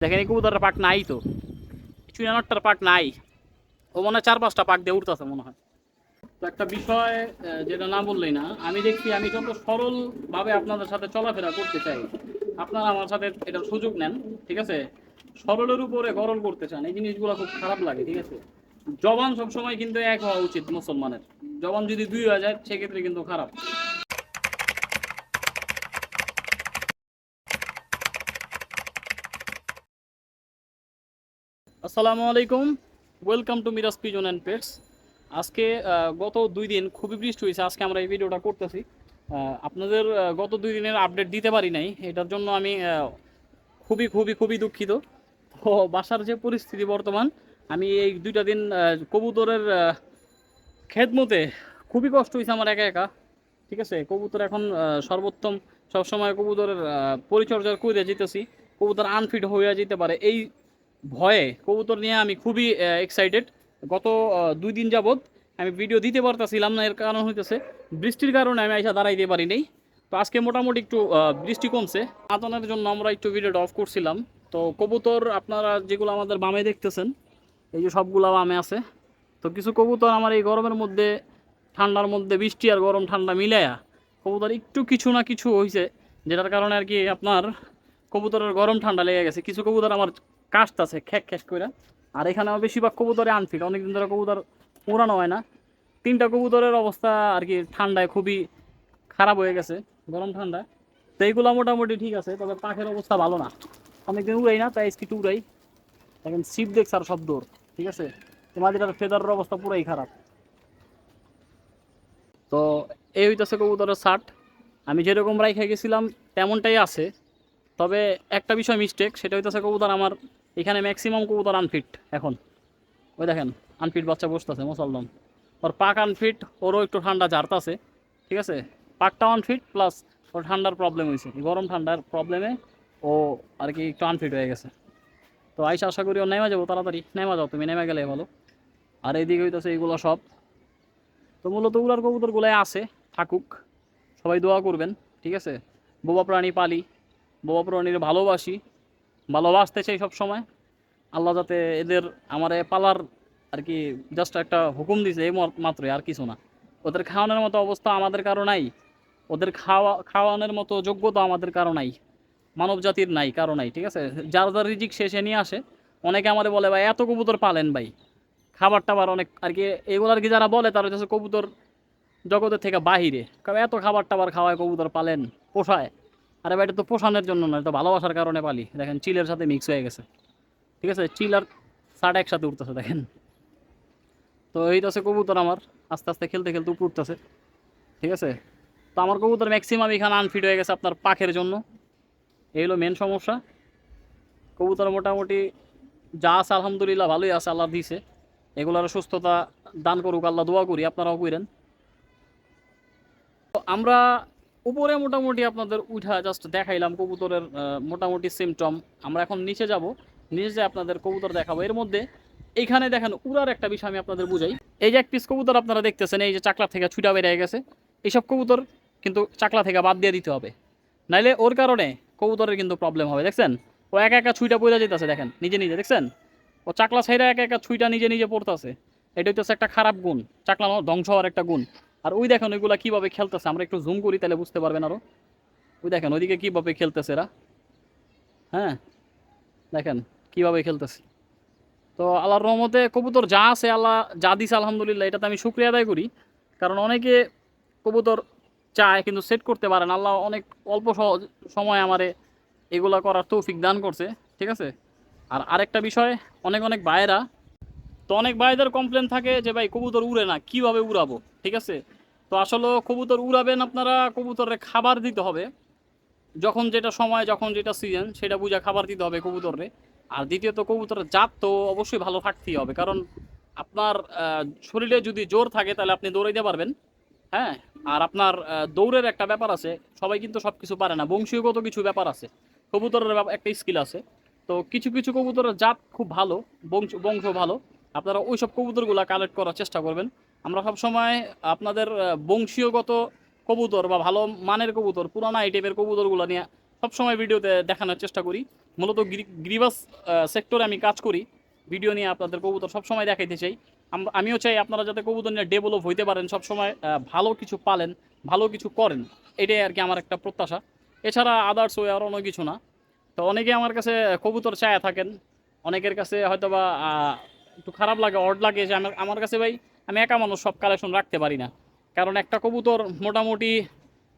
দেখেন এই কবুতরের নাই তো। চুয়ান্নটার পাক নাই। ও মনে হয় চার পাঁচটা পাক দিয়ে উঠতেছে মনে হয়। তো একটা বিষয় যেটা না বললেই না, আমি দেখছি আমি যত সরলভাবে আপনাদের সাথে চলাফেরা করতে চাই, আপনারা আমার সাথে এটার সুযোগ নেন, ঠিক আছে? সরলের উপরে গরল করতে চান, এই জিনিসগুলো খুব খারাপ লাগে, ঠিক আছে? জবান সবসময় কিন্তু এক হওয়া উচিত মুসলমানের। জবান যদি দুই হয়ে যায়, সেক্ষেত্রে কিন্তু খারাপ। আসসালামু আলাইকুম। Welcome to Miraj pigeon and pets আজকে গত দুই দিন খুবই বৃষ্টি হয়েছে আজকে আমরা এই ভিডিওটা করতেছি। আপনাদের গত দুই দিনের আপডেট দিতে পারি নাই এটার জন্য আমি খুবই খুবই খুবই দুঃখিত। তো বাসার যে পরিস্থিতি বর্তমান আমি এই দুইটা দিন কবুতরের খেদমতে খুবই কষ্ট হয়েছে আমার একা একা। ঠিক আছে কবুতর এখন সর্বোত্তম সবসময় কবুতরের আহ, পরিচর্যা করে যেতেছি। কবুতর আনফিট হয়ে যেতে পারে। এই ভয়ে কবুতর নিয়ে আমি খুবই এক্সাইটেড গত দুই দিন যাবৎ আমি ভিডিও দিতে পারতাছিলাম না, এর কারণ হইতেছে বৃষ্টির কারণে আমি আইসা দাঁড়াইতে পারি নাই। তো আজকে মোটামুটি একটু বৃষ্টি কমছে। আতনের জন্য আমরা একটু ভিডিওটা অফ করছিলাম। তো কবুতর আপনারা যেগুলো আমাদের বামে দেখতেছেন, এই যে সবগুলো বামে আছে। তো কিছু কবুতর আমার এই গরমের মধ্যে, ঠান্ডার মধ্যে বৃষ্টি আর গরম ঠান্ডা মিলায়া কবুতর একটু কিছু না কিছু হয়েছে যেটার কারণে আর কি আপনার কবুতরের গরম ঠান্ডা লেগে গেছে। কিছু কবুতর আমার কাশতাছে খ্যাক খ্যাক করে আর এখানে বেশিরভাগ কবুতরে আনফিট অনেকদিন ধরে কবুতর উড়ানো হয় না। তিনটা কবুতরের অবস্থা আর কি ঠান্ডায় খুবই খারাপ হয়ে গেছে, গরম ঠান্ডা। তো এইগুলো মোটামুটি ঠিক আছে, তবে পাখের অবস্থা ভালো না। অনেকদিন উড়াই না, তাই স্কিট উড়াই। এখন সিপ দেখছে আর সব দৌড়, ঠিক আছে? তোমাদের ফেদারের অবস্থা পুরাই খারাপ। তো এই হইতেছে কবুতরের শার্ট আমি যেরকম রাইখে গেছিলাম, তেমনটাই আছে। তবে একটা বিষয় মিস্টেক সেটা হইতেছে কবুতর আমার এখানে ম্যাক্সিমাম কবুতর আনফিট এখন। ওই দেখেন আনফিট বাচ্চা বসতেছে মুসলমান ওর পাক আনফিট ওরও একটু ঠান্ডা ঝাড়তাছে, ঠিক আছে? পাকটাও আনফিট প্লাস ওর ঠান্ডার প্রবলেম হয়েছে গরম ঠান্ডার প্রবলেমে ও আর কি একটু আনফিট হয়ে গেছে। তো আইসা আশা করি ও নেমা যাব, তাড়াতাড়ি। নেমা যাও তুমি, নেমে গেলে ভালো। আর এইদিকে হইতেছে এইগুলো সব। তো মূলত উলার কবুতরগুলাই আছে, থাকুক। সবাই দোয়া করবেন, ঠিক আছে? বোবা প্রাণী পালি, বোবা প্রাণীর ভালোবাসি ভালোবাসতে চাই সব সময়। আল্লাহ যাতে এদের আমার পালার আর কি জাস্ট একটা হুকুম দিছে, এই মত- মাত্রই আর কিছু না। ওদের খাওয়ানোর মতো অবস্থা আমাদের কারও নাই। ওদের খাওয়া খাওয়ানোর মতো যোগ্যতা আমাদের কারও নাই। মানব জাতির নাই কারও নাই, ঠিক আছে? যার যার রিজিক শেষে নিয়ে আসে। অনেকে আমাদের বলে, ভাই, এত কবুতর পালেন ভাই। খাবার টাবার অনেক আর কি এগুলো আর কি যারা বলে, তারা হচ্ছে কবুতর জগতের থেকে বাহিরে। কারণ এত খাবার টাবার খাওয়ায় কবুতর পালেন, পোষায়। আরে ভাই, এটা তো পোষানোর জন্য না, এটা ভালোবাসার কারণে পালি। দেখেন, চিলের সাথে মিক্স হয়ে গেছে। ঠিক আছে? চিল আর সাট একসাথে উঠতেছে দেখেন। তো এইটাছে কবুতর আমার। আস্তে আস্তে খেলতে খেলতে উপরে উঠতেছে। ঠিক আছে? তো আমার কবুতর ম্যাক্সিমাম এখানে আনফিট হয়ে গেছে আপনার পাখের জন্য। এই হলো মেন সমস্যা। কবুতর মোটামুটি যা আছে, আলহামদুলিল্লাহ, ভালোই আছে, আল্লাহ দিছে। এগুলোর সুস্থতা দান করুক, আল্লাহ দোয়া করি, আপনারাও করেন। তো আমরা উপরে মোটামুটি আপনাদের উঠা জাস্ট দেখাইলাম কবুতরের মোটামুটি সিমটম আমরা এখন নিচে যাব। নিচে যে আপনাদের কবুতর দেখাবো। এর মধ্যে এইখানে দেখেন উড়ার একটা বিষয় আমি আপনাদের বুঝাই। এই যে এক পিস কবুতর আপনারা দেখতেছেন, এই যে চাকলা থেকে ছুটা বেরিয়ে গেছে। এইসব কবুতর কিন্তু চাকলা থেকে বাদ দিয়ে দিতে হবে। নাইলে ওর কারণে কবুতরের কিন্তু প্রবলেম হবে, দেখছেন? ও একা একা ছুইটা পড়ে যেতেছে দেখেন, নিজে নিজে, দেখছেন? ও চাকলা ছাইরা একা একা ছুইটা নিজে নিজে পড়তেছে। এটা হচ্ছে একটা খারাপ গুণ। চাকলা ধ্বংস হওয়ার একটা গুণ। আর ওই দেখেন ওইগুলা কীভাবে খেলতেছে, আমরা একটু জুম করি তাহলে বুঝতে পারবেন আরও ওই দেখেন ওইদিকে কীভাবে খেলতেছে এরা। হ্যাঁ দেখেন কীভাবে খেলতেছে। তো আল্লাহর রহমতে কবুতর যা আছে আল্লাহ যা দিছে আলহামদুলিল্লাহ, এটাতে আমি শুক্রিয়া আদায় করি। কারণ অনেকে কবুতর চায় কিন্তু সেট করতে পারেন আল্লাহ অনেক অল্প সময় আমারে এগুলা করার তৌফিক দান করছে, ঠিক আছে? আর আরেকটা বিষয়, অনেক অনেক ভাইয়েরা তো অনেক ভাইদের কমপ্লেন থাকে যে, ভাই, কবুতর উড়ে না, কীভাবে উড়াবো? ঠিক আছে? তো আসলে কবুতর উড়াবেন আপনারা কবুতরের খাবার দিতে হবে। যখন যেটা সময়, যখন যেটা সিজন সেটা বুঝা খাবার দিতে হবে কবুতরে আর দ্বিতীয়ত, কবুতরের জাত তো অবশ্যই ভালো থাকতেই হবে। কারণ আপনার শরীরে যদি জোর থাকে, তাহলে আপনি দৌড়াইতে পারবেন। হ্যাঁ? আর আপনার দৌড়ের একটা ব্যাপার আছে, সবাই কিন্তু সব কিছু পারে না। বংশীয়গত কিছু ব্যাপার আছে। কবুতরের একটা স্কিল আছে। তো কিছু কিছু কবুতরের জাত খুব ভালো, বংশ বংশ ভালো। আপনারা ওই সব কবুতরগুলো কালেক্ট করার চেষ্টা করবেন। আমরা সবসময় আপনাদের বংশীয়গত কবুতর বা ভালো মানের কবুতর পুরানা এই টাইপের কবুতরগুলো নিয়ে সবসময় ভিডিওতে দেখানোর চেষ্টা করি। মূলত গ্রিভাস সেক্টরে আমি কাজ করি। ভিডিও নিয়ে আপনাদের কবুতর সবসময় দেখাইতে চাই। আম- আমিও চাই আপনারা যাতে কবুতর নিয়ে ডেভেলপ হইতে পারেন সবসময় ভালো কিছু পালেন ভালো কিছু করেন। এটাই আর কি আমার একটা প্রত্যাশা। এছাড়া আদার্স ওয়ে আর অন্য কিছু না। তো অনেকে আমার কাছে কবুতর চায়া থাকেন। অনেকের কাছে হয়তো বা আহ, একটু খারাপ লাগে, অড লাগে যে আমার আমার কাছে ভাই, আমি একা মানুষ সব কালেকশন রাখতে পারি না। কারণ একটা কবুতর মোটামুটি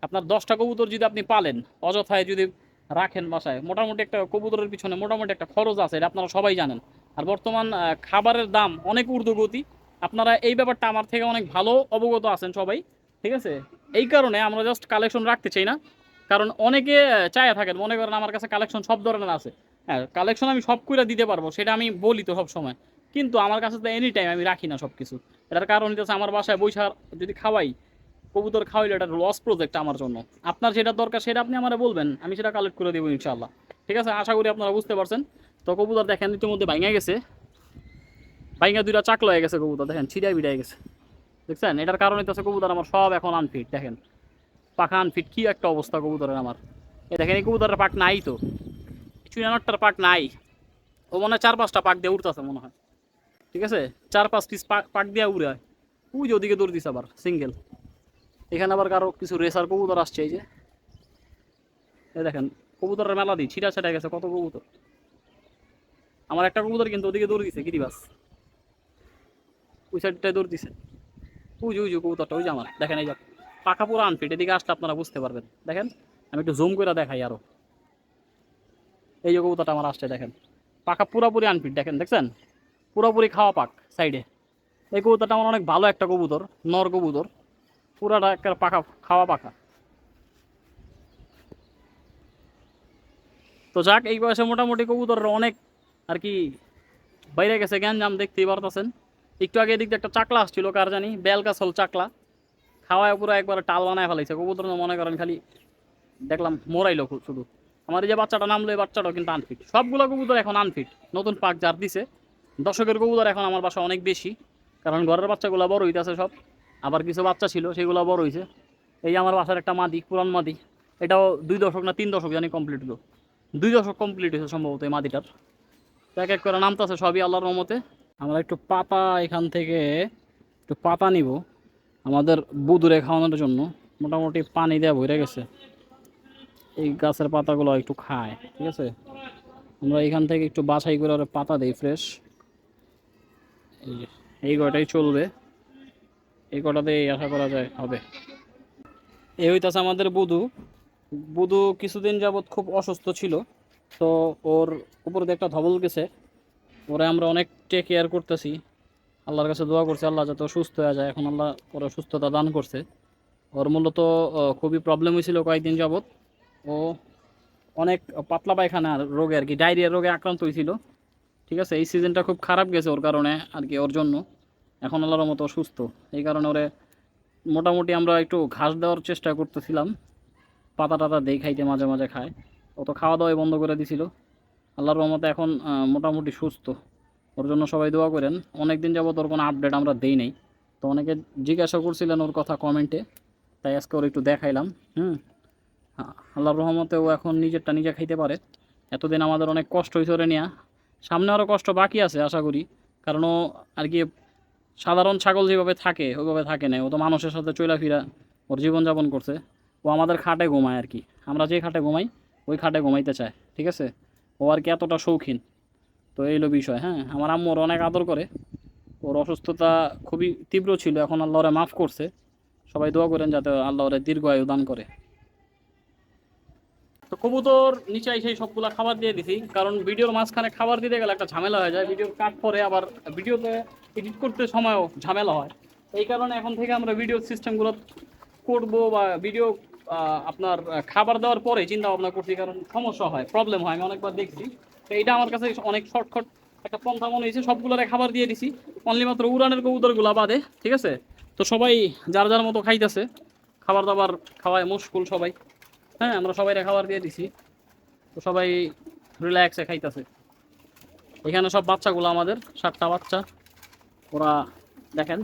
আপনার দশটা কবুতর যদি আপনি পালেন, অযথায় যদি রাখেন বাসায়, মোটামুটি একটা কবুতরের পিছনে মোটামুটি একটা খরচ আছে, এটা আপনারা সবাই জানেন। আর বর্তমান খাবারের দাম অনেক ঊর্ধ্বগতি। আপনারা এই ব্যাপারটা আমার থেকে অনেক ভালো অবগত আছেন সবাই, ঠিক আছে? এই কারণে আমরা জাস্ট কালেকশন রাখতে চাই না। কারণ অনেকে চায়া থাকেন, মনে করেন আমার কাছে কালেকশন সব ধরনের আছে। হ্যাঁ কালেকশন আমি সব করে দিতে পারব, সেটা আমি বলি তো সব সময় কিন্তু আমার কাছে তো এনি টাইম আমি রাখি না সব কিছু এটার কারণ হচ্ছে আমার বাসায় বৈশা যদি খাওয়াই, কবুতর খাওয়াইলে এটা লস প্রজেক্ট আমার জন্য। আপনার যেটা দরকার সেটা আপনি আমার বলবেন, আমি সেটা কালেক্ট করে দেবো ইনশাল্লাহ ঠিক আছে? আশা করি আপনারা বুঝতে পারছেন। তো কবুতর দেখেন, ইতিমধ্যে ভাঙা গেছে। ভাঙা দুইটা চাকলো হয়ে গেছে কবুতর, দেখেন ছিড়াই বিড়াই গেছে। দেখছেন? এটার কারণ হচ্ছে কবুতর আমার সব এখন আনফিট দেখেন। পাখা আনফিট কী একটা অবস্থা কবুতরের আমার। এ দেখেন, এই কবুতরের পাক নাই তো। চুয়ান্নটার পাক নাই। ও মনে হয় চার পাঁচটা পাক দিয়ে উঠতেছে মনে হয়। ঠিক আছে? চার পাঁচ পিস পাক পাক দিয়ে উড়ে হয় যে ওদিকে দৌড় দিছে আবার সিঙ্গেল এখানে আবার কারও কিছু রেসার কবুতর আসছে, এই যে। দেখেন, কবুতরের মেলা দিই ছিটা ছিটা গেছে কত কবুতর। আমার একটা কবুতর কিন্তু ওদিকে দৌড় দিছে গিরিবাস ওই সাইডটায় দৌড় দিছে। উজু উজু কবুতরটা, ওই যে আমার। দেখেন, এই যে পাখা পুরো আনফিট এদিকে আসলে আপনারা বুঝতে পারবেন। দেখেন, আমি একটু জুম করে দেখাই আরও। এই যে কবুতরটা আমার আসছে, দেখেন। পাখা পুরোপুরি আনফিট দেখেন, দেখছেন? পুরোপুরি খাওয়া পাক সাইডে। এই কবুতরটা আমার অনেক ভালো একটা কবুতর, নর কবুতর। পুরাটা একটা পাখা খাওয়া পাখা তো যাক, এই বয়সে মোটামুটি কবুতরের অনেক আর কি বাইরে গেছে জ্ঞানজাম দেখতেই পারতেছেন। একটু আগে এদিক একটা চাকলা আসছিল, কার জানি বেলগাছ হল চাকলা। খাওয়ায় পুরো একবার টাল বানায় ফেলাইছে। কবুতর মনে করেন খালি দেখলাম মোরাইলো শুধু। আমার এই যে বাচ্চাটা নামলো এই বাচ্চাটাও কিন্তু আনফিট সবগুলো কবুতর এখন আনফিট নতুন পাক যার দিছে। দর্শকের কবুতর এখন আমার বাসা অনেক বেশি, কারণ ঘরের বাচ্চাগুলো বড় হইতেছে সব। আবার কিছু বাচ্চা ছিল, সেগুলো বড় হয়েছে এই আমার বাসার একটা মাদি, পুরান মাদি। এটাও দুই দশক না তিন দশক জানি কমপ্লিট হলো দুই দশক কমপ্লিট হয়েছে সম্ভবত এই মাদিটার। এক এক করে নামতেছে সবই আল্লাহর রহমতে। আমরা একটু পাতা এখান থেকে একটু পাতা নিব। আমাদের বুদুরে খাওয়ানোর জন্য মোটামুটি পানি দেওয়া ভরে গেছে। এই গাছের পাতাগুলো একটু খায়, ঠিক আছে? আমরা এখান থেকে একটু বাছাই করে পাতা দিই ফ্রেশ এই কয়টাই চলবে। এই কটাতে আশা করা যায়, হবে। এই হইতাছে আমাদের বুধু বুধু কিছুদিন যাবৎ খুব অসুস্থ ছিল, তো ওর উপরে একটা ধবল গেছে। ওরে আমরা অনেক টেক কেয়ার করতেছি। আল্লাহর কাছে দোয়া করছি, আল্লাহ যাতে সুস্থ হয়ে যায়। এখন আল্লাহ ওরা সুস্থতা দান করছে। ওর মূলত খুবই প্রবলেম হয়েছিল কয়েকদিন যাবৎ। ও অনেক পাতলা পায়খানা রোগে আর কি ডায়রিয়া রোগে আক্রান্ত হয়েছিল ঠিক আছে, এই সিজনটা খুব খারাপ গেছে ওর কারণে আর কি, ওর জন্য। এখন আল্লাহর মতো সুস্থ এই কারণে ওরে মোটামুটি আমরা একটু ঘাস দেওয়ার চেষ্টা করতেছিলাম। পাতা টাতা দেই খাইতে, মাঝে মাঝে খায়। ও তো খাওয়া দাওয়াই বন্ধ করে দিছিল। আল্লাহর রহমতে এখন মোটামুটি সুস্থ। ওর জন্য সবাই দোয়া করেন। অনেক দিন যাবত ওর কোনো আপডেট আমরা দেই নাই। তো অনেকে জিজ্ঞাসা করছিলেন ওর কথা কমেন্টে তাই আজকে ওর একটু দেখাইলাম, হুম। আল্লাহর রহমতে ও এখন নিজেরটা নিজে খাইতে পারে। এতদিন আমাদের অনেক কষ্ট হয়েছে ওরে নেওয়া সামনে আরও কষ্ট বাকি আছে, আশা করি। কারণ ও আর কি সাধারণ ছাগল যেভাবে থাকে, ওইভাবে থাকে না। ও তো মানুষের সাথে চলাফেরা, ওর জীবনযাপন করছে। ও আমাদের খাটে ঘুমায় আর কি। আমরা যে খাটে ঘুমাই, ওই খাটে ঘুমাইতে চায়, ঠিক আছে? ও আর কি এতটা শৌখিন। তো এইলো বিষয় হ্যাঁ? আমার আম্মু ওর অনেক আদর করে। ওর অসুস্থতা খুবই তীব্র ছিল, এখন আল্লাহ ওরে মাফ করছে। সবাই দোয়া করেন যাতে আল্লাহ ওরে দীর্ঘ আয়ু দান করে। তো কবুতর নিচে সেই সবগুলা খাবার দিয়ে দিছি, কারণ ভিডিওর মাঝখানে খাবার দিতে গেলে একটা ঝামেলা হয়ে যায়, ভিডিও কাট পরে আবার ভিডিওতে এডিট করতে সময়ও ঝামেলা হয়। এই কারণে এখন থেকে আমরা ভিডিও সিস্টেমগুলো করব বা ভিডিও আপনার খাবার দেওয়ার পরে চিন্তা ভাবনা করছি, কারণ সমস্যা হয় প্রবলেম হয়, আমি অনেকবার দেখছি। তো এইটা আমার কাছে অনেক শর্টকাট একটা পন্থা মনে হয়েছে, সবগুলোরে খাবার দিয়ে দিছি। অনলি মাত্র উড়ানের কবুতরগুলো বাদে, ঠিক আছে? তো সবাই যার যার মতো খাইতেছে, খাবার দাবার খাওয়ায় মুশকুল সবাই। হ্যাঁ আমরা সবাই খাবার দিয়ে দিছি। তো সবাই রিল্যাক্সে খাইতেছে। এখানে সব বাচ্চাগুলো আমাদের, সাতটা বাচ্চা। ওরা দেখেন,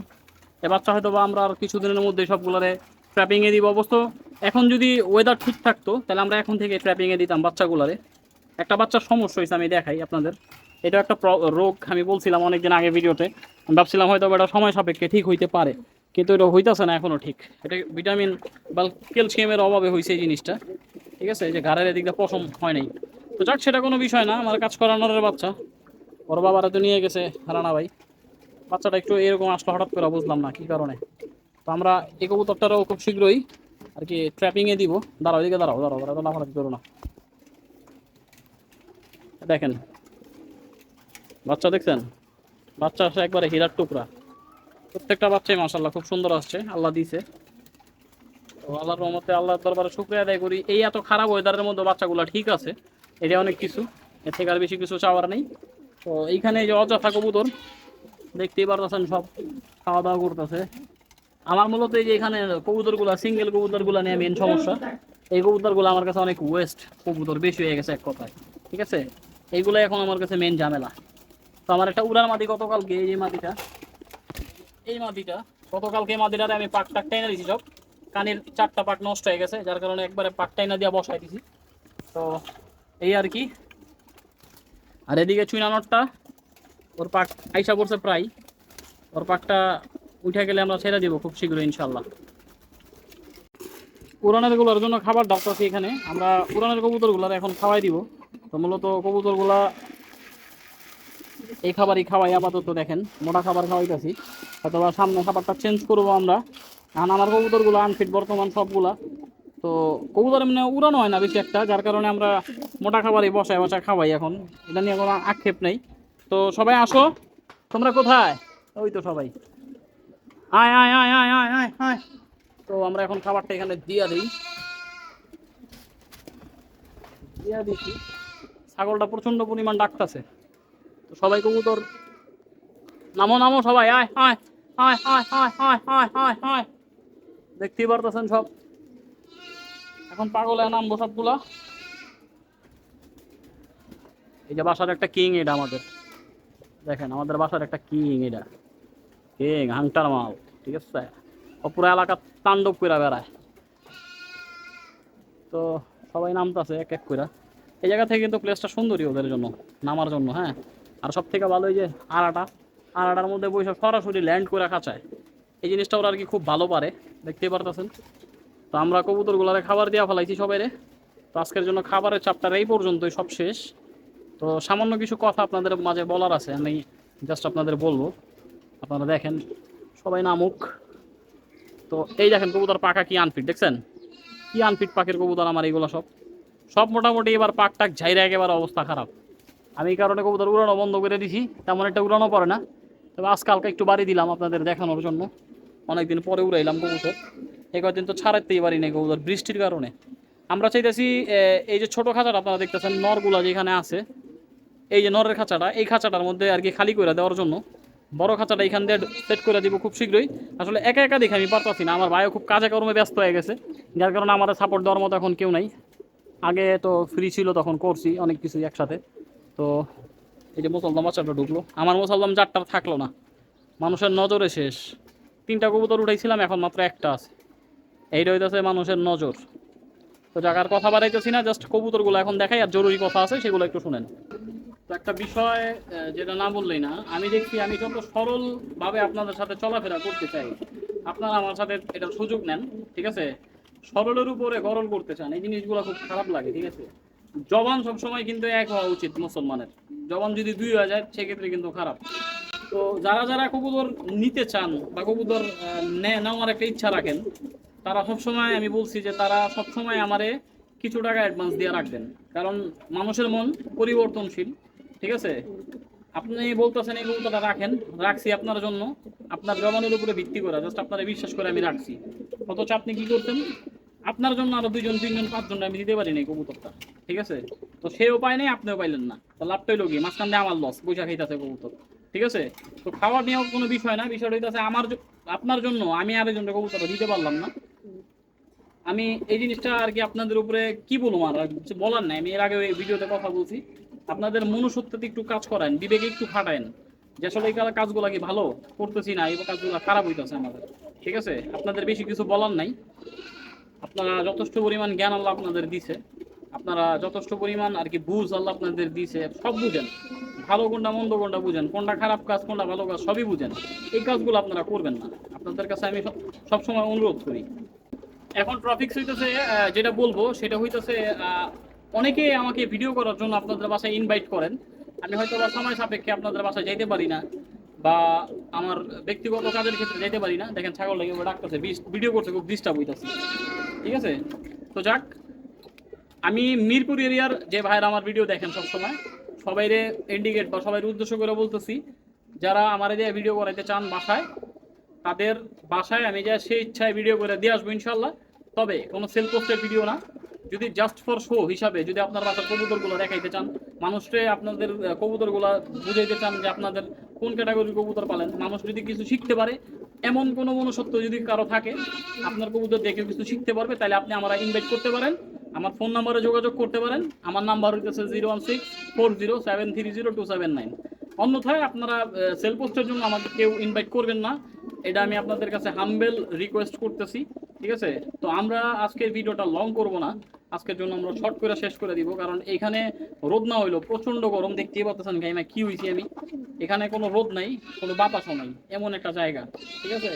এ বাচ্চা হয়তো বা আমরা আর কিছুদিনের মধ্যে সবগুলোরে ট্র্যাপিংয়ে দিব। অবশ্য এখন যদি ওয়েদার ঠিক থাকতো, তাহলে আমরা এখন থেকে ট্র্যাপিংয়ে দিতাম বাচ্চাগুলারে। একটা বাচ্চার সমস্যা হয়েছে আমি দেখাই আপনাদের। এটা একটা রোগ, আমি বলছিলাম অনেকদিন আগে ভিডিওতে। ভাবছিলাম হয়তো এটা সময় সাপেক্ষে ঠিক হইতে পারে। কিন্তু এটা হইতেছে না এখনও ঠিক। এটা ভিটামিন বা ক্যালসিয়ামের অভাবে হয়েছে এই জিনিসটা। ঠিক আছে? এই যে ঘাড়ের এদিকটা পশম হয় নাই। তো যাক, সেটা কোনো বিষয় না। আমার কাজ করানোর বাচ্চা। ওর বাবারা তো নিয়ে গেছে রানা ভাই। বাচ্চাটা একটু এরকম আসলো হঠাৎ করে, বুঝলাম না কি কারণে। তো আমরা এই কবুতরটারও খুব শীঘ্রই আর কি ট্র্যাপিংয়ে দিব। দাঁড়াও, এদিকে দাঁড়াও দাঁড়াও দাঁড়াও লাফালাফি করো না। দেখেন। বাচ্চা দেখছেন? বাচ্চা আসে একবারে হীরার টুকরা। প্রত্যেকটা বাচ্চাই মাসাল্লাহ খুব সুন্দর আসছে, আল্লাহ দিছে। তো আল্লাহর রহমতে আল্লাহর দরবারে শুক্রিয়া আদায় করি। এই এত খারাপ ওয়েদারের মধ্যে বাচ্চাগুলো ঠিক আছে, এটা অনেক কিছু, এর থেকে আর বেশি কিছু চাওয়ার নেই। তো এইখানে এই যে অযথা কবুতর, দেখতেই পারতেছেন সব খাওয়া দাওয়া করতেছে। আমার মূলত এই যে এখানে কবুতরগুলা সিঙ্গেল কবুতরগুলা নিয়ে মেন সমস্যা। এই কবুতরগুলো আমার কাছে অনেক ওয়েস্ট কবুতর, বেশি হয়ে গেছে এক কথায়, ঠিক আছে? এইগুলো এখন আমার কাছে মেন ঝামেলা। তো আমার একটা উড়ার মাটি গতকালকে, এই যে মাটিটা এই মাটিটা গতকালকে এই মাটিটারে আমি পাক টাক টাইনা দিছি সব। কানের চারটা পাক নষ্ট হয়ে গেছে, যার কারণে একবারে পাক টাইনা দিয়া বসাই দিছি। তো এই আর কি। আর এদিকে চুইনানটটা ওর পাক আইসা পড়ছে প্রায়। ওর পাকটা উঠে গেলে আমরা ছেড়ে দিব খুব শীঘ্রই ইনশাল্লাহ পুরানেরগুলোর জন্য খাবার ডাক্তারছি এখানে। আমরা পুরানের কবুতরগুলোর এখন খাওয়াই দিব। তো মূলত কবুতরগুলা এই খাবারই খাওয়াই আপাতত দেখেন, মোটা খাবার খাওয়াইতেছি। অথবা সামনে খাবারটা চেঞ্জ করব আমরা। কারণ আমার কবুতরগুলো আনফিট বর্তমান সবগুলা। তো কবুতর এমনি উড়ানো হয় না বেশি একটা, যার কারণে আমরা মোটা খাবারই বসায় বসায় খাওয়াই এখন। এটা নিয়ে কোনো আক্ষেপ নেই। তো সবাই আসো, তোমরা কোথায়? ওই তো সবাই। আয় আয় আয় আয় আয় আয় আয়। তো আমরা এখন খাবারটা এখানে দিয়া দিই। দিয়া দিচ্ছি। ছাগলটা প্রচণ্ড পরিমাণ ডাকতেছে। তো সবাই কবুতর। নামো নামো সবাই, আয় আয় আয় আয় আয় আয় আয় আয় আয়। দেখতেই পারতেছেন সব। এখন পাগলে নামবো সবগুলা এই যে বাসার একটা কিং এটা আমাদের। দেখেন, আমাদের বাসার একটা কিং এটা। কিং, হাংটার মাল, ঠিক আছে? ও পুরো এলাকা তাণ্ডব করে বেড়ায়। তো সবাই নামতাছে এক এক করে এই জায়গা থেকে কিন্তু প্লেসটা সুন্দরই ওদের জন্য, নামার জন্য হ্যাঁ? আর সব থেকে ভালো এই যে আড়াটা, আড়াটার মধ্যে বসে সরাসরি ল্যান্ড করে খাঁচায়। এই জিনিসটা ওরা আর কি খুব ভালো পারে, দেখতেই পারতেছেন। তো আমরা কবুতরগুলারে খাবার দেওয়া ফেলাইছি সবাইরে। তো আজকের জন্য খাবারের চাপটার এই পর্যন্তই, সব শেষ। তো সামান্য কিছু কথা আপনাদের মাঝে বলার আছে, আমি জাস্ট আপনাদের বলব। আপনারা দেখেন, সবাই নামুক। তো এই দেখেন কবুতর পাকা কি আনফিট দেখছেন? কি আনফিট পাখির কবুতর আমার এইগুলো সব। সব মোটামুটি এবার পাক টাক ঝাইরা একেবারে অবস্থা খারাপ। আমি এই কারণে কবুতর উড়ানো বন্ধ করে দিছি, তেমন একটা উড়ানো পড়ে না। তবে আজকালকে একটু বাড়ি দিলাম আপনাদের দেখানোর জন্য। অনেকদিন পরে উড়াইলাম কবুতর। এই কয়েকদিন তো ছাড়াতেই পারি নাই কবুতর বৃষ্টির কারণে। আমরা চাইতেছি এই যে ছোট খাঁচাটা আপনারা দেখতেছেন, নরগুলা যেখানে আছে, এই যে নরের খাঁচাটা, এই খাঁচাটার মধ্যে আর কি খালি করে দেওয়ার জন্য বড় খাঁচাটা এখান দিয়ে সেট করে দিব খুব শীঘ্রই। আসলে একা একা দেখে আমি পারতাছি না, আমার ভাইও খুব কাজে কর্মে ব্যস্ত হয়ে গেছে। যার কারণে আমার সাপোর্ট দেওয়ার মতো এখন কেউ নাই। আগে তো ফ্রি ছিল, তখন করছি অনেক কিছুই একসাথে। তো এই যে মুসলদাম বাচ্চাটা ঢুকলো। আমার মুসলদাম চারটা থাকল না। মানুষের নজরে শেষ। তিনটা কবুতর উঠাইছিলাম, এখন মাত্র একটা আছে। এইটা হইতেছে মানুষের নজর। তো জায়গার কথা বাড়াইতেছি না জাস্ট কবুতরগুলো এখন দেখাই, আর জরুরি কথা আছে, সেগুলো একটু শুনেন। তো একটা বিষয় যেটা না বললেই না, আমি দেখছি আমি যত সরলভাবে আপনাদের সাথে চলাফেরা করতে চাই, আপনারা আমার সাথে এটা সুযোগ নেন, ঠিক আছে? সরলের উপরে গরল করতে চান, এই জিনিসগুলো খুব খারাপ লাগে, ঠিক আছে? জবান সবসময় কিন্তু এক হওয়া উচিত মুসলমানের। জবান যদি দুই হয়ে যায়, সেক্ষেত্রে কিন্তু খারাপ। তো যারা যারা কবুতর নিতে চান বা কবুতর নেওয়ার একটা ইচ্ছা রাখেন, তারা সবসময় আমি বলছি যে তারা সবসময় আমারে কিছু টাকা অ্যাডভান্স দিয়ে রাখবেন। কারণ মানুষের মন পরিবর্তনশীল, ঠিক আছে? আপনি বলতেছেন এই কবুতরটা রাখেন, রাখছি আপনার জন্য। আপনার জবানের উপরে ভিত্তি করে জাস্ট আপনারা বিশ্বাস করে আমি রাখছি। অথচ আপনি কি করতেন আপনার জন্য আরও দুইজন, তিনজন পাঁচজন আমি দিতে পারিনি এই কবুতরটা, ঠিক আছে? তো সেও পায় নাই, আপনিও পাইলেন না। তো লাভটাই লোক মাঝখান দিয়ে আমার লস পয়সা খাইতেছে কবুতর, ঠিক আছে? তো খাওয়ার নিয়েও কোনো বিষয় না, বিষয়টা হইতেছে আমার আপনার জন্য, আমি আরেকজনকে কবুতরটা দিতে পারলাম না। আমি এই জিনিসটা আর কি আপনাদের উপরে কি বলব আর কিছু বলার নাই, আমি এর আগে এই ভিডিওতে কথা বলছি। আপনাদের মনুষ্যত্বতে একটু কাজ করেন, বিবেকে একটু খাটায়েন। যে আসলে এই কাজগুলো কি ভালো? করতেছি না, এই কাজগুলো খারাপ হইতেছে আমাদের, ঠিক আছে? আপনাদের বেশি কিছু বলার নাই। আপনারা যথেষ্ট পরিমাণ জ্ঞান আল্লাহ আপনাদের দিছে। আপনারা যথেষ্ট পরিমাণ আর কি বুঝ আল্লাহ আপনাদের দিছে, সব বুঝেন। ভালো কোনটা মন্দ কোনটা বুঝেন। কোনটা খারাপ কাজ, কোনটা ভালো কাজ, সবই বুঝেন। এই কাজগুলো আপনারা করবেন না। আপনাদের কাছে আমি সব- সবসময় অনুরোধ করি। এখন ট্রফিক হইতেছে যেটা বলব, সেটা হইতেছে অনেকে আমাকে ভিডিও করার জন্য আপনাদের বাসায় ইনভাইট করেন। আমি হয়তো সময় সাপেক্ষে আপনাদের বাসায় যাইতে পারি না। বা আমার ব্যক্তিগত কাজের ক্ষেত্রে যাইতে পারি না। দেখেন ছাগল লাগে ডাকতেছে ভিডিও করতে খুব ডিস্টার্ব হইতেছে। ঠিক আছে? তো যাক, আমি মিরপুর এরিয়ার যে ভাইরা আমার ভিডিও দেখেন সবসময়, সবাইরে ইন্ডিকেট বা সবাই উদ্দেশ্য করে বলতেছি, যারা আমার দিয়ে ভিডিও করাইতে চান বাসায়, তাদের বাসায় আমি যা সেই ইচ্ছায় ভিডিও করে দিয়ে আসব ইনশাল্লাহ তবে কোনো সেল পোস্টের ভিডিও না। যদি জাস্ট ফর শো হিসাবে যদি আপনার বাসার কবুতরগুলো দেখাইতে চান, মানুষকে আপনাদের কবুতরগুলো বুঝাইতে চান যে আপনাদের কোন ক্যাটাগরির কবুতর পালেন, মানুষ যদি কিছু শিখতে পারে, এমন কোনো মনুষ্যত্ব যদি কারও থাকে, আপনার কবুতর দেখে কিছু শিখতে পারবে, তাহলে আপনি আমরা ইনভাইট করতে পারেন, আমার ফোন নাম্বারে যোগাযোগ করতে পারেন, আমার নাম্বার হইতেছে zero one six four zero seven three zero two seven nine অন্যথায় আপনারা সেল পোস্টের জন্য আমাকে কেউ ইনভাইট করবেন না, এটা আমি আপনাদের কাছে হাম্বেল রিকোয়েস্ট করতেছি, ঠিক আছে? তো আমরা আজকের ভিডিওটা লং করব না। আজকের জন্য আমরা শর্ট করে শেষ করে দিব, কারণ এখানে রোদ না হইল প্রচণ্ড গরম। দেখতেই পাচ্ছেন গাইমা কি হয়েছি আমি? এখানে কোনো রোদ নাই, কোনো বাতাসও নাই, এমন একটা জায়গা, ঠিক আছে?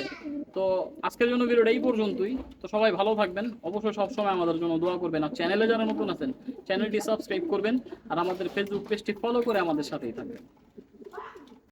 তো আজকের জন্য ভিডিওটা এই পর্যন্তই। তো সবাই ভালো থাকবেন। অবশ্যই সবসময় আমাদের জন্য দোয়া করবেন। আর চ্যানেলে যারা নতুন আছেন চ্যানেলটি সাবস্ক্রাইব করবেন। আর আমাদের ফেসবুক পেজটি ফলো করে আমাদের সাথেই থাকবেন।